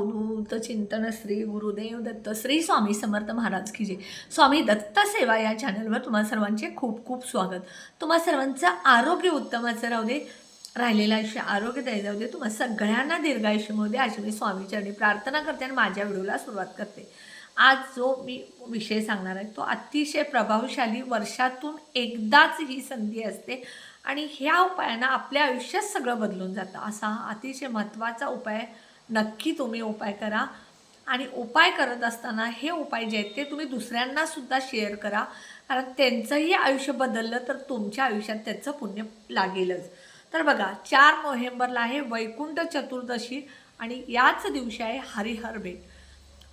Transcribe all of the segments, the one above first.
अवधूत चिंतन श्री गुरुदेव दत्त श्री स्वामी समर्थ महाराज की जे स्वामी दत्त सेवा या चॅनलवर तुम्हा सर्वांचे खूप खूप स्वागत. तुम्हा सर्वांचं आरोग्य उत्तमाचं राहू दे राहिलेलं आयुष्य आरोग्यदायी जाऊ दे तुम्हा सगळ्यांना दीर्घायुष्य मिळू दे. अशी मी स्वामीचरणी प्रार्थना करते आणि माझ्या व्हिडिओला सुरुवात करते. आज जो मी विषय सांगणार आहे तो अतिशय प्रभावशाली वर्षातून एकदाच ही संधी असते आणि ह्या उपायानं आपल्या आयुष्यात सगळं बदलून जातं. असा हा अतिशय महत्त्वाचा उपाय नक्की तुम्ही उपाय करा. आणि उपाय करत असताना हे उपाय जे आहेत ते तुम्ही दुसऱ्यांनासुद्धा शेअर करा. कारण त्यांचंही आयुष्य बदललं तर तुमच्या आयुष्यात त्याचं पुण्य लागेलच. तर बघा चार नोव्हेंबरला आहे वैकुंठ चतुर्दशी आणि याच दिवशी आहे हरिहर भेट.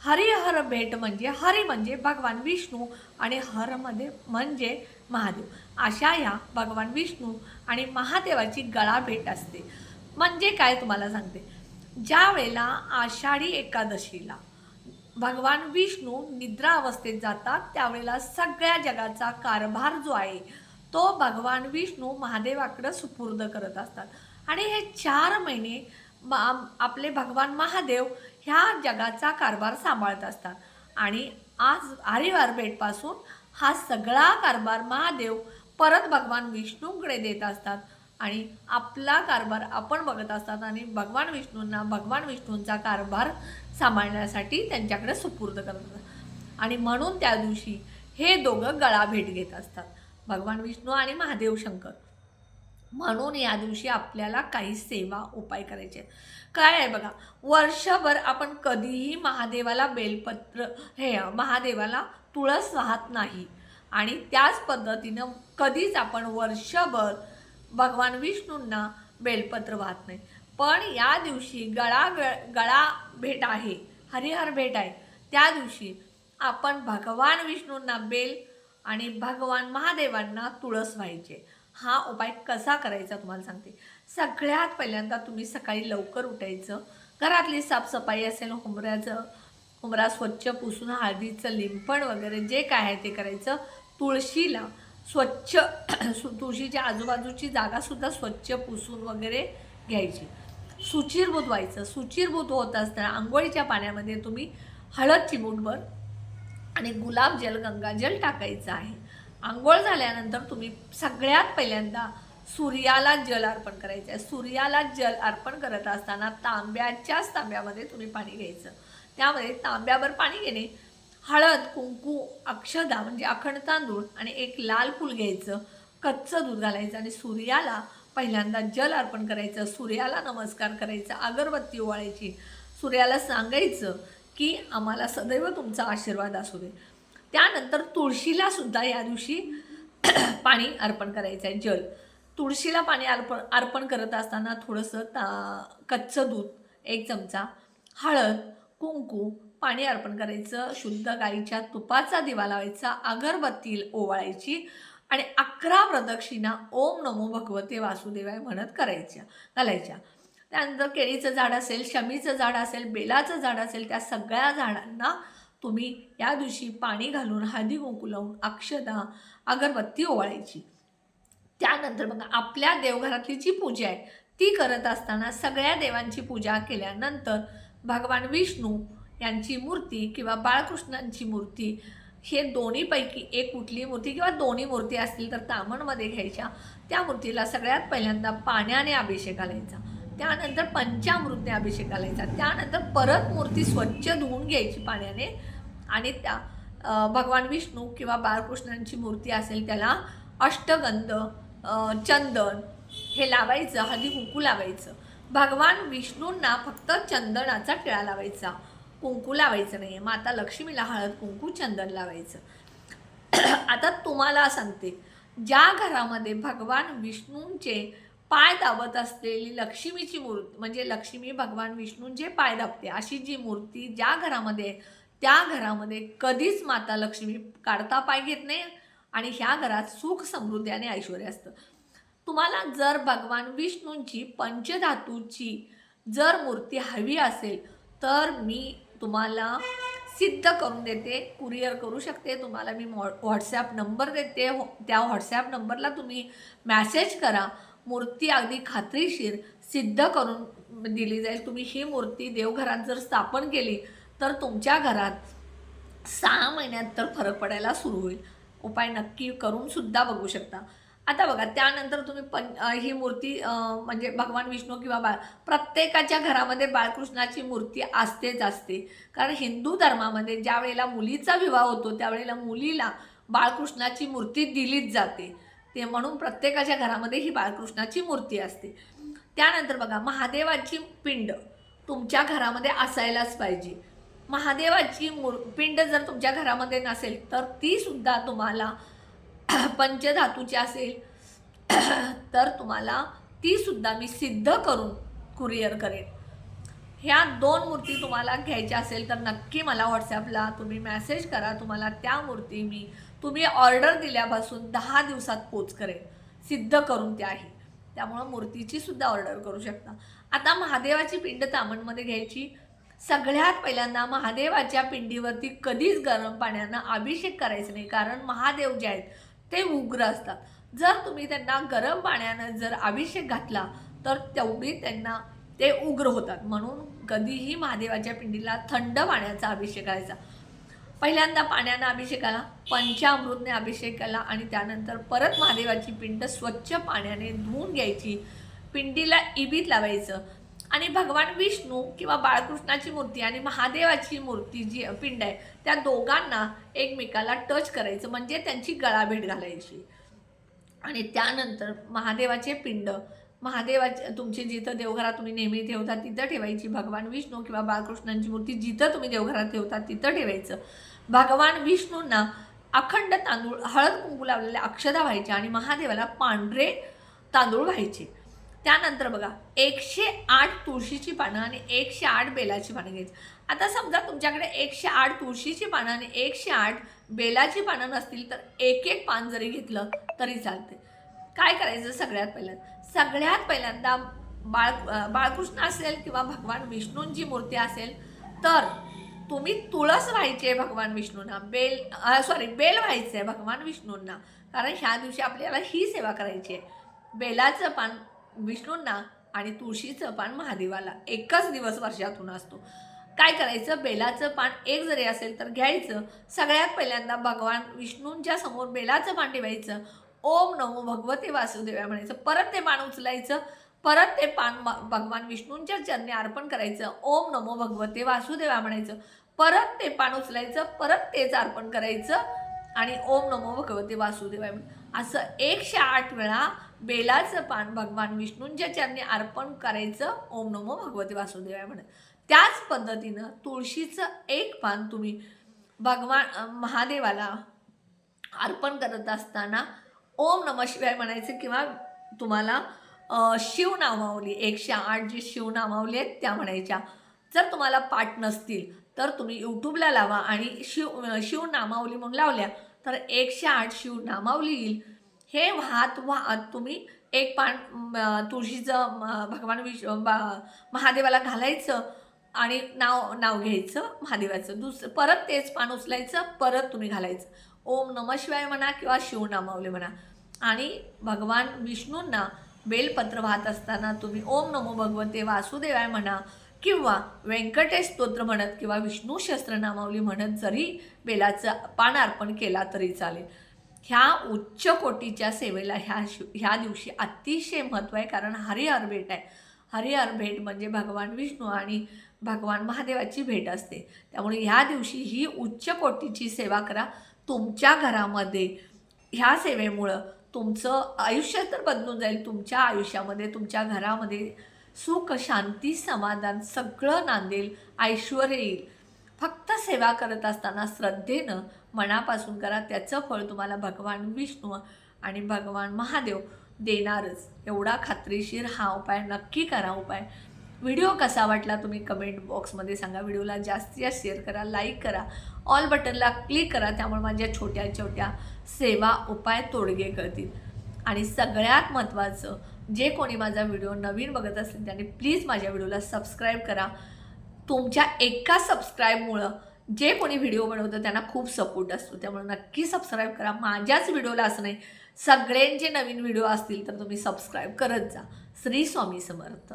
हरिहर भेट म्हणजे हरी म्हणजे भगवान विष्णू आणि हरमध्ये म्हणजे महादेव. अशा या भगवान विष्णू आणि महादेवाची गळा भेट असते. म्हणजे काय तुम्हाला सांगते? ज्या वेळेला आषाढी एकादशीला भगवान विष्णू निद्रा अवस्थेत जातात त्यावेळेला सगळ्या जगाचा कारभार जो आहे तो भगवान विष्णू महादेवाकडं सुपूर्द करत असतात. आणि हे चार महिने आपले भगवान महादेव ह्या जगाचा कारभार सांभाळत असतात. आणि आज हरिवार भेटपासून हा सगळा कारभार महादेव परत भगवान विष्णूकडे देत असतात. आणि आपला कारभार आपण बघत असतात आणि भगवान विष्णूंना भगवान विष्णूंचा कारभार सांभाळण्यासाठी त्यांच्याकडे सुपूर्द करत असतात आणि म्हणून त्या दिवशी हे दोघं गळा भेट घेत असतात. भगवान विष्णू आणि महादेव शंकर. म्हणून या दिवशी आपल्याला काही सेवा उपाय करायचे काय आहे बघा वर्षभर आपण कधीही महादेवाला बेलपत्र हे महादेवाला तुळस वाहत नाही. आणि त्याच पद्धतीनं कधीच आपण वर्षभर भगवान विष्णूंना बेलपत्र वाहत नाही. पण या दिवशी गळा गळ गळा भेट आहे हरिहर भेट आहे. त्या दिवशी आपण भगवान विष्णूंना बेल आणि भगवान महादेवांना तुळस व्हायचे. हा उपाय कसा करायचा तुम्हाला सांगते. सगळ्यात पहिल्यांदा तुम्ही सकाळी लवकर उठायचं. घरातली साफसफाई असेल हुमऱ्याचं हुमरा स्वच्छ पुसून हळदीचं लिंपण वगैरे जे काय आहे ते करायचं. तुळशीला स्वच्छ सु- तुळशीच्या आजूबाजूची जागासुद्धा स्वच्छ पुसून वगैरे घ्यायची. सुचिरभूत व्हायचं. सुचिरभूत होत असताना आंघोळीच्या पाण्यामध्ये तुम्ही हळद चिमूटभर आणि गुलाब जल गंगाजल टाकायचं आहे. आंघोळ झाल्यानंतर तुम्ही सगळ्यात पहिल्यांदा सूर्याला जल अर्पण करायचं आहे. सूर्याला जल अर्पण करत असताना तांब्याच्याच तांब्यामध्ये तुम्ही पाणी घ्यायचं. त्यामध्ये तांब्यावर पाणी घेणे हळद कुंकू अक्षदा म्हणजे अखंड तांदूळ आणि एक लाल फूल घ्यायचं. कच्चं दूध घालायचं आणि सूर्याला पहिल्यांदा जल अर्पण करायचं. सूर्याला नमस्कार करायचा अगरबत्ती ओवाळायची. सूर्याला सांगायचं की आम्हाला सदैव तुमचा आशीर्वाद असू दे. त्यानंतर तुळशीला सुद्धा या दिवशी पाणी अर्पण करायचं आहे जल. तुळशीला पाणी अर्पण अर्पण करत असताना थोडंसं ता कच्चं दूध एक चमचा. हळद कुंकू पाणी अर्पण करायचं शुद्ध गाईच्या तुपाचा दिवा लावायचा अगरबत्ती ओवाळायची आणि अकरा प्रदक्षिणा ओम नमो भगवते वासुदेवाय म्हणत करायच्या घालायच्या. त्यानंतर केळीचं झाड असेल शमीचं झाड असेल बेलाचं झाड असेल त्या सगळ्या झाडांना तुम्ही या दिवशी पाणी घालून हळदी कुंकू लावून अक्षदा अगरबत्ती ओवाळायची. त्यानंतर मग आपल्या देवघरातली जी पूजा आहे ती करत असताना सगळ्या देवांची पूजा केल्यानंतर भगवान विष्णू यांची मूर्ती किंवा बाळकृष्णांची मूर्ती हे दोन्हीपैकी एक कुठली मूर्ती किंवा दोन्ही मूर्ती असतील तर तामणमध्ये घ्यायच्या. त्या मूर्तीला सगळ्यात पहिल्यांदा पाण्याने अभिषेक घालायचा. त्यानंतर पंचामृतने अभिषेक घालायचा. त्यानंतर परत मूर्ती स्वच्छ धुवून घ्यायची पाण्याने. आणि त्या भगवान विष्णू किंवा बाळकृष्णांची मूर्ती असेल त्याला अष्टगंध चंदन हे लावायचं हळदी कुंकू लावायचं. भगवान विष्णूंना फक्त चंदनाचा टिळा लावायचा. कुंकू लावायचं नाही आहे माता लक्ष्मीला हळद कुंकू चंदन लावायचं. आता तुम्हाला सांगते. ज्या घरामध्ये भगवान विष्णूंचे पाय दाबत असलेली लक्ष्मीची मूर्ती म्हणजे लक्ष्मी भगवान विष्णूंचे पाय दाबते अशी जी मूर्ती ज्या घरामध्ये आहे, त्या घरामध्ये कधीच माता लक्ष्मी काढता पाय घेत नाही आणि ह्या घरात सुख समृद्धी आणि ऐश्वर असतं. तुम्हाला जर भगवान विष्णूंची पंचधातूची जर मूर्ती हवी असेल तर मी तुम्हाला सिद्ध करून देते कुरिअर करू शकते तुम्हाला मी व्हॉट्सॲप नंबर देते हो- त्या व्हॉट्सॲप नंबरला तुम्ही मॅसेज करा. मूर्ती अगदी खात्रीशीर सिद्ध करून दिली जाईल. तुम्ही ही मूर्ती देवघरात जर स्थापन केली तर तुमच्या घरात सहा महिन्यात तर फरक पडायला सुरू होईल. उपाय नक्की करून सुद्धा बघू शकता. आता बघा त्यानंतर तुम्ही पण ही मूर्ती म्हणजे भगवान विष्णू किंवा बाळ प्रत्येकाच्या घरामध्ये बाळकृष्णाची मूर्ती असतेच असते. कारण हिंदू धर्मामध्ये ज्या वेळेला मुलीचा विवाह होतो त्यावेळेला मुलीला बाळकृष्णाची मूर्ती दिलीच जाते. ते म्हणून प्रत्येकाच्या घरामध्ये ही बाळकृष्णाची मूर्ती असते. त्यानंतर बघा महादेवाची पिंड तुमच्या घरामध्ये असायलाच पाहिजे. महादेवाची मूर पिंड जर तुमच्या घरामध्ये नसेल तर ती सुद्धा तुम्हाला पंचधातूची असेल तर तुम्हाला ती सुद्धा मी सिद्ध करून कुरिअर करेन. ह्या दोन मूर्ती तुम्हाला घ्यायच्या असेल तर नक्की मला व्हॉट्सॲपला तुम्ही मॅसेज करा. तुम्हाला त्या मूर्ती मी तुम्ही ऑर्डर दिल्यापासून दहा दिवसात पोच करेन. सिद्ध करून त्याही त्यामुळं मूर्तीची सुद्धा ऑर्डर करू शकता. आता महादेवाची पिंड तामणमध्ये घ्यायची. सगळ्यात पहिल्यांदा महादेवाच्या पिंडीवरती कधीच गरम पाण्यानं अभिषेक करायचा नाही. कारण महादेव जे आहेत ते उग्र असतात. जर तुम्ही त्यांना गरम पाण्यानं जर अभिषेक घातला तर तेवढी त्यांना ते उग्र होतात. म्हणून कधीही महादेवाच्या पिंडीला थंड पाण्याचा अभिषेक करायचा. पहिल्यांदा पाण्यानं अभिषेक आला पंचामृतने अभिषेकाला आणि त्यानंतर परत महादेवाची पिंड स्वच्छ पाण्याने धुवून घ्यायची. पिंडीला इबीत लावायचं. आणि भगवान विष्णू किंवा बाळकृष्णाची मूर्ती आणि महादेवाची मूर्ती जी पिंड आहे त्या दोघांना एकमेकाला टच करायचं म्हणजे त्यांची गळाभेट घालायची. आणि त्यानंतर महादेवाचे पिंड महादेवाचे तुमची जिथं देवघरात तुम्ही नेहमी ठेवता तिथं ठेवायची. भगवान विष्णू किंवा बाळकृष्णांची मूर्ती जिथं तुम्ही देवघरात ठेवता तिथं ठेवायचं. भगवान विष्णूंना अखंड तांदूळ हळद कुंकू लावलेल्या अक्षदा व्हायच्या आणि महादेवाला पांढरे तांदूळ व्हायचे. त्यानंतर बघा एकशे आठ तुळशीची पानं आणि एकशे आठ बेलाची पानं घ्यायची. आता समजा तुमच्याकडे एकशे आठ तुळशीची पानं आणि एकशे आठ बेलाची पानं नसतील तर एक एक पान जरी घेतलं तरी चालते. काय करायचं सगळ्यात पहिल्यांदा? सगळ्यात पहिल्यांदा बाळ बाळकृष्ण असेल किंवा भगवान विष्णूंची मूर्ती असेल तर तुम्ही तुळस व्हायची आहे भगवान विष्णूंना बेल सॉरी बेल व्हायचं आहे भगवान विष्णूंना. कारण ह्या दिवशी आपल्याला ही सेवा करायची आहे. बेलाचं पान विष्णूंना आणि तुळशीचं पान महादेवाला एकच दिवस वर्षातून असतो. काय करायचं? बेलाचं पान एक जरी असेल तर घ्यायचं. सगळ्यात पहिल्यांदा भगवान विष्णूंच्या समोर बेलाचं पान ठेवायचं. ओम नमो भगवते वासुदेवा म्हणायचं. परत ते पान उचलायचं. परत ते पान म- भगवान विष्णूंच्या चरणी अर्पण करायचं. ओम नमो भगवते वासुदेवा म्हणायचं. परत ते पान उचलायचं. परत तेच अर्पण करायचं. आणि ओम नमो भगवते वासुदेवाय असं एकशे आठ वेळा बेलाचं पान भगवान विष्णूंच्या चरणी अर्पण करायचं ओम नमो भगवते वासुदेवाय म्हणत त्याच पद्धतीनं तुळशीचं एक पान तुम्ही भगवान महादेवाला अर्पण करत असताना ओम नम शिवाय म्हणायचं किंवा तुम्हाला शिवनामावली एकशे आठ जी शिवनामावली आहेत त्या म्हणायच्या. जर तुम्हाला पाठ नसतील तर तुम्ही यूट्यूबला लावा आणि शिव शिवनामावली म्हणून लावल्या तर एकशे आठ शिवनामावली येईल. हे वाहत वाहत तुम्ही एक पान तुळशीचं भगवान विश बा महादेवाला घालायचं आणि नाव नाव घ्यायचं महादेवाचं. दुसरं परत तेच पान उचलायचं परत तुम्ही घालायचं. ओम नम शिवाय म्हणा किंवा शिवनामावले म्हणा. आणि भगवान विष्णूंना बेलपत्र वाहत असताना तुम्ही ओम नमो भगवते वासुदेवाय म्हणा किंवा व्यंकटेश स्तोत्र म्हणत किंवा विष्णू शस्त्रनामावली म्हणत जरी बेलाचं पान अर्पण केला तरी चालेल. ह्या उच्च कोटीच्या सेवेला ह्या शि ह्या दिवशी अतिशय महत्त्व आहे कारण हरिहर भेट आहे. हरिहर भेट म्हणजे भगवान विष्णू आणि भगवान महादेवाची भेट असते. त्यामुळे ह्या दिवशी ही उच्च कोटीची सेवा करा. तुमच्या घरामध्ये ह्या सेवेमुळं तुमचं आयुष्य तर बदलून जाईल. तुमच्या आयुष्यामध्ये तुमच्या घरामध्ये सुख शांती समाधान सगळं नांदेल ऐश्वर येईल. फक्त सेवा करत असताना श्रद्धेनं मनापासून करा त्याचं फळ तुम्हाला भगवान विष्णू आणि भगवान महादेव देणारच. एवढा खात्रीशीर हा उपाय नक्की करा उपाय. व्हिडिओ कसा वाटला तुम्ही कमेंट बॉक्समध्ये सांगा. व्हिडिओला जास्तीत जास्त शेअर करा लाईक करा. ऑल बटनला क्लिक करा त्यामुळे माझ्या छोट्या छोट्या सेवा उपाय तोडगे कळतील. आणि सगळ्यात महत्त्वाचं जे कोणी माझा व्हिडिओ नवीन बघत असतील त्यांनी प्लीज माझ्या व्हिडिओला सबस्क्राईब करा. तुमच्या एका सबस्क्राईबमुळं जे कोणी व्हिडिओ बनवतं त्यांना खूप सपोर्ट असतो. त्यामुळे नक्की सबस्क्राईब करा. माझ्याच व्हिडिओला असं नाही. सगळ्यांचे नवीन व्हिडिओ असतील तर तुम्ही सबस्क्राईब करत जा. श्री स्वामी समर्थ.